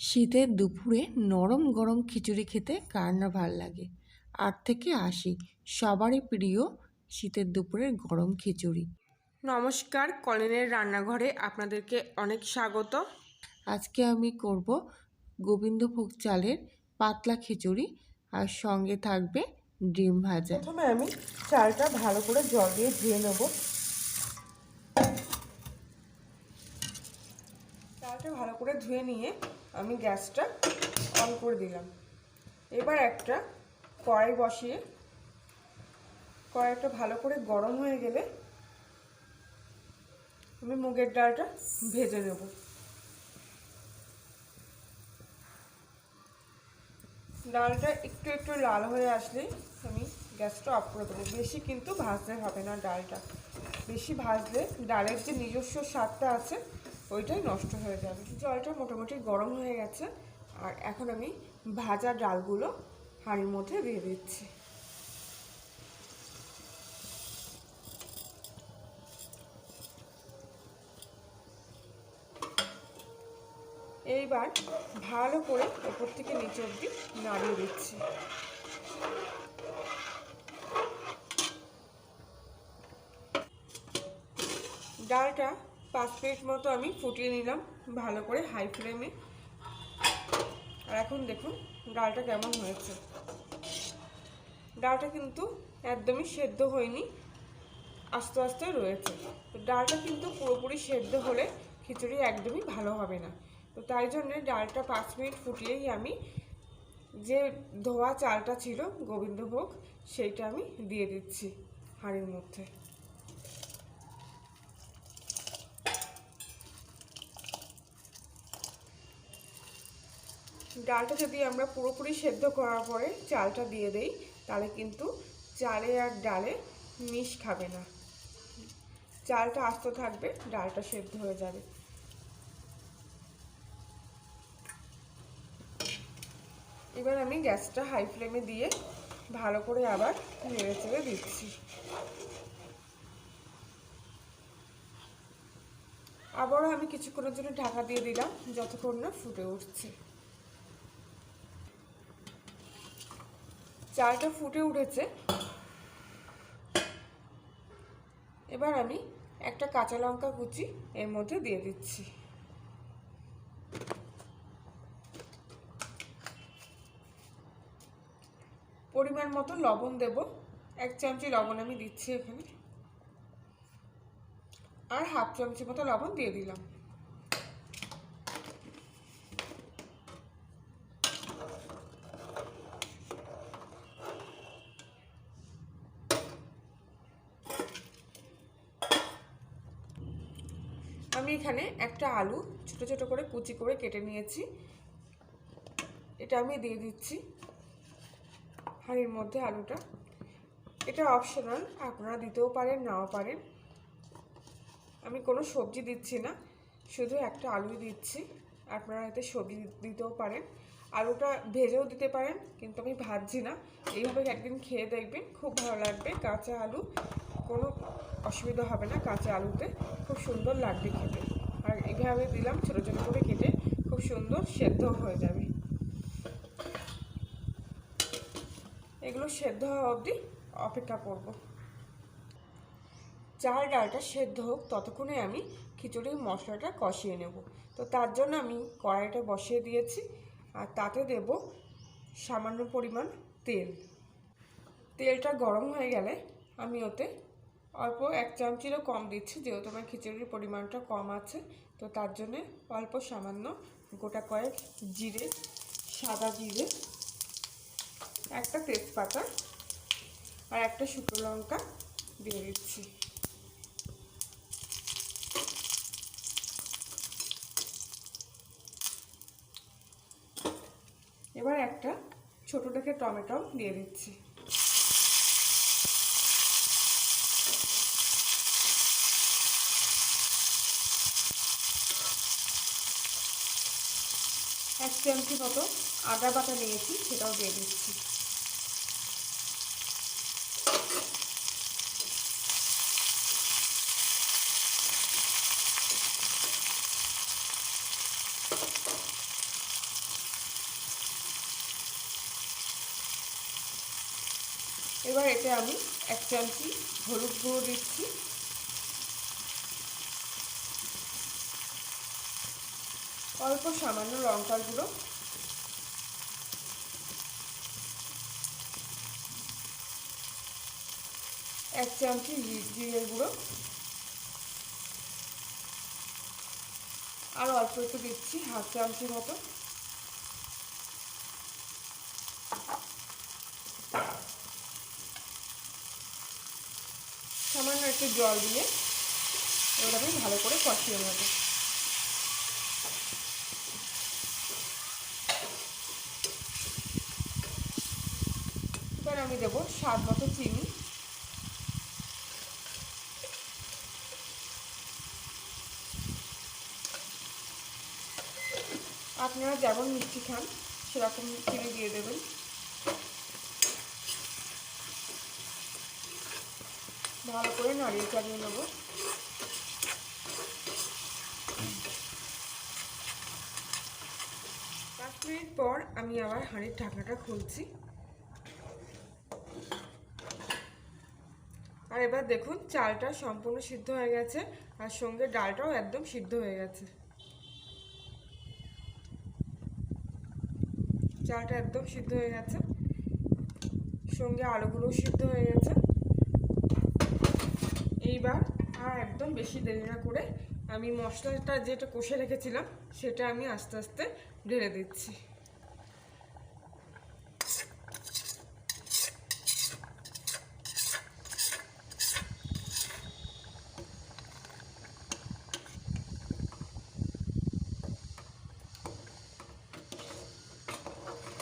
শীতের দুপুরে নরম গরম খিচুড়ি খেতে কার না ভালো লাগে? আট থেকে আশি সবারই প্রিয় শীতের দুপুরের গরম খিচুড়ি। নমস্কার কলিনের রান্নাঘরে আপনাদেরকে অনেক স্বাগত। আজকে আমি করব গোবিন্দভোগ চালের পাতলা খিচুড়ি আর সঙ্গে থাকবে ডিম ভাজা। প্রথমে আমি চালটা ভালো করে জল দিয়ে ধুয়ে নেব। চালটা ভালো করে ধুয়ে নিয়ে আমি গ্যাসটা অন করে দিলাম। এবার একটা কড়াই বসিয়ে, কড়াইটা ভালো করে গরম হয়ে গেলে আমি মুগের ডালটা ভেজে নেব। ডালটা একটু একটু লাল হয়ে আসলেই আমি গ্যাসটা অফ করে দেবো। বেশি কিন্তু ভাজতে হবে না ডালটা। বেশি ভাজলে ডালের যে নিজস্ব স্বাদটা আছে ওইটাই নষ্ট হয়ে যাবে। জলটা মোটামুটি গরম হয়ে গেছে। আর এখন আমি ভাজা ডালগুলো হাঁড়ির মধ্যে দিয়ে দিচ্ছি। এইবার ভালো করে ওপর থেকে নিচে অব্দি নাড়িয়ে দিচ্ছি। ডালটা পাঁচ মিনিট মতো আমি ফুটিয়ে নিলাম ভালো করে হাই ফ্লেমে। আর এখন দেখুন ডালটা কেমন হয়েছে। ডালটা কিন্তু একদমই সেদ্ধ হয়নি, আস্তে আস্তে রয়েছে। তো ডালটা কিন্তু পুরোপুরি সেদ্ধ হলে খিচুড়ি একদমই ভালো হবে না। তো তাই জন্যে ডালটা পাঁচ মিনিট ফুটিয়েই আমি যে ধোয়া চালটা ছিল গোবিন্দভোগ, সেইটা আমি দিয়ে দিচ্ছি হাঁড়ির মধ্যে। ডালটা যদি আমরা পুরোপুরি সেদ্ধ করার পরে চালটা দিয়ে দেই, তাহলে কিন্তু চালে আর ডালে মিশ খাবে না। চালটা আস্ত থাকবে, ডালটা সেদ্ধ হয়ে যাবে। এবার আমি গ্যাসটা হাই ফ্লেমে দিয়ে ভালো করে আবার নেড়ে চেড়ে দিচ্ছি। আবারও আমি কিছুক্ষণের জন্য ঢাকা দিয়ে দিলাম, যতক্ষণ না ফুটে উঠছে। চালটা ফুটে উঠেছে। এবার আমি একটা কাঁচা লঙ্কা কুচি এর মধ্যে দিয়ে দিচ্ছি। পরিমাণ মতো লবণ দেব। এক চামচি লবণ আমি দিচ্ছি এখানে। আর হাফ চামচি মতো লবণ দিয়ে দিলাম। আমি এখানে একটা আলু ছোট ছোট করে কুচি করে কেটে নিয়েছি। এটা আমি দিয়ে দিচ্ছি হাঁড়ির মধ্যে আলুটা। এটা অপশনাল আপনারা দিতেও পারেন, নাও পারেন। আমি কোনো সবজি দিচ্ছি না, শুধু একটা আলুই দিচ্ছি। আপনারা এতে সবজি দিতেও পারেন। আলুটা ভেজেও দিতে পারেন, কিন্তু আমি ভাজছি না। এইভাবে একদিন খেয়ে দেখবেন, খুব ভালো লাগবে। কাঁচা আলু, কোনো অসুবিধা হবে না, কাঁচা আলুতে খুব সুন্দর লাগবে খেতে। আর এইভাবে দিলাম ছোটো ছোটো করে কেটে খুব সুন্দর সেদ্ধ হয়ে যাবে। এগুলো সেদ্ধ হওয়া অবধি অপেক্ষা করব। চাল ডালটা সেদ্ধ হোক, ততক্ষণে আমি খিচুড়ির মশলাটা কষিয়ে নেব। তো তার জন্য আমি কড়াইটা বসিয়ে দিয়েছি, আর তাতে দেব সামান্য পরিমাণ তেল। তেলটা গরম হয়ে গেলে আমি ওতে অল্প এক চামচিরও কম দিচ্ছি, যেহেতু আমার খিচুড়ির পরিমাণটা কম আছে। তো তার জন্যে অল্প সামান্য গোটা কয়েক জিরে, সাদা জিরে, একটা তেজপাতা আর একটা শুকনো লঙ্কা দিয়ে দিচ্ছি। এবার একটা ছোটো দেখে টমেটো দিয়ে দিচ্ছি। এক চামচি মতো আদা বাটা নিয়েছি, সেটাও দিয়ে দিচ্ছি। এবার এতে আমি এক চামচি হলুদ গুঁড়ো দিচ্ছি। অল্প সামান্য লঙ্কার গুঁড়ো এক চামচি জিরের গুঁড়ো। আর অল্প একটু দিচ্ছি হাফ চামচি মতো। সামান্য একটু জল দিয়ে আমি ভালো করে কষিয়ে নেব এবার আমি দেবো স্বাদ মতো চিনি। আপনারা যেমন মিষ্টি খান, সেরকম চিনি দিয়ে দেবেন। ভালো করে নাড়িয়ে চালিয়ে নেব। পাঁচ মিনিট পর আমি আবার হাঁড়ির ঢাকনাটা খুলছি। আর এবার দেখুন, চালটা সম্পূর্ণ সিদ্ধ হয়ে গেছে, আর সঙ্গে ডালটাও একদম সিদ্ধ হয়ে গেছে। চালটা একদম সিদ্ধ হয়ে গেছে, সঙ্গে আলুগুলো সিদ্ধ হয়ে গেছে। এইবার আর একদম বেশি দেরি না করে আমি মশলাটা যেটা কষে রেখেছিলাম, সেটা আমি আস্তে আস্তে ঢেলে দিচ্ছি।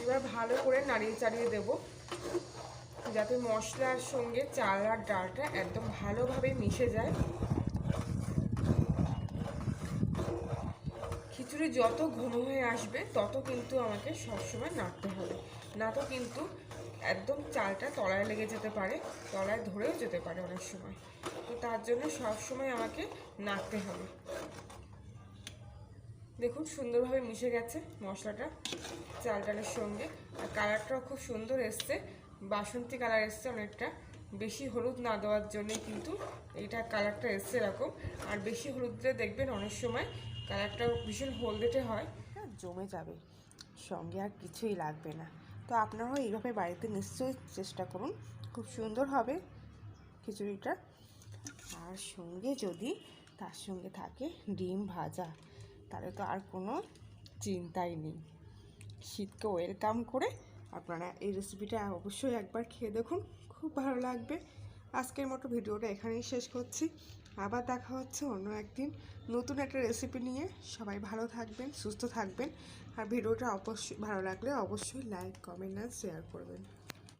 এবার ভালো করে নাড়িয়ে চাড়িয়ে দেবো। যাতে মশলার সঙ্গে চাল আর ডালটা একদম ভালোভাবে মিশে যায়। খিচুড়ি যত ঘন হয়ে আসবে, তত কিন্তু আমাকে সবসময় নাড়তে হবে। না তো কিন্তু একদম চালটা তলায় লেগে যেতে পারে, তলায় ধরেও যেতে পারে অনেক সময়। তো তার জন্য সবসময় আমাকে নাড়তে হবে। দেখুন সুন্দরভাবে মিশে গেছে মশলাটা চাল ডালের সঙ্গে। আর কালারটাও খুব সুন্দর এসছে। বাসন্তী কালার এসছে অনেকটা। বেশি হলুদ না দেওয়ার জন্য কিন্তু এইটা কালারটা এসছে এরকম। আর বেশি হলুদ দিলে দেখবেন অনেক সময় কালারটা ভীষণ হলদেটে হয়। হ্যাঁ, জমে যাবে। সঙ্গে আর কিছুই লাগবে না। তো আপনারাও এইভাবে বাড়িতে নিশ্চয়ই চেষ্টা করুন। খুব সুন্দর হবে খিচুড়িটা। আর সঙ্গে যদি তার সঙ্গে থাকে ডিম ভাজা। তাহলে তো আর কোনো চিন্তাই নেই। শীতকে ওয়েলকাম করে আপনারা এই রেসিপিটা অবশ্যই একবার খেয়ে দেখুন, খুব ভালো লাগবে। আজকের মতো ভিডিওটা এখানেই শেষ করছি। আবার দেখা হচ্ছে অন্য একদিন নতুন একটা রেসিপি নিয়ে। সবাই ভালো থাকবেন, সুস্থ থাকবেন। আর ভিডিওটা অবশ্যই ভালো লাগলে অবশ্যই লাইক কমেন্ট আর শেয়ার করবেন।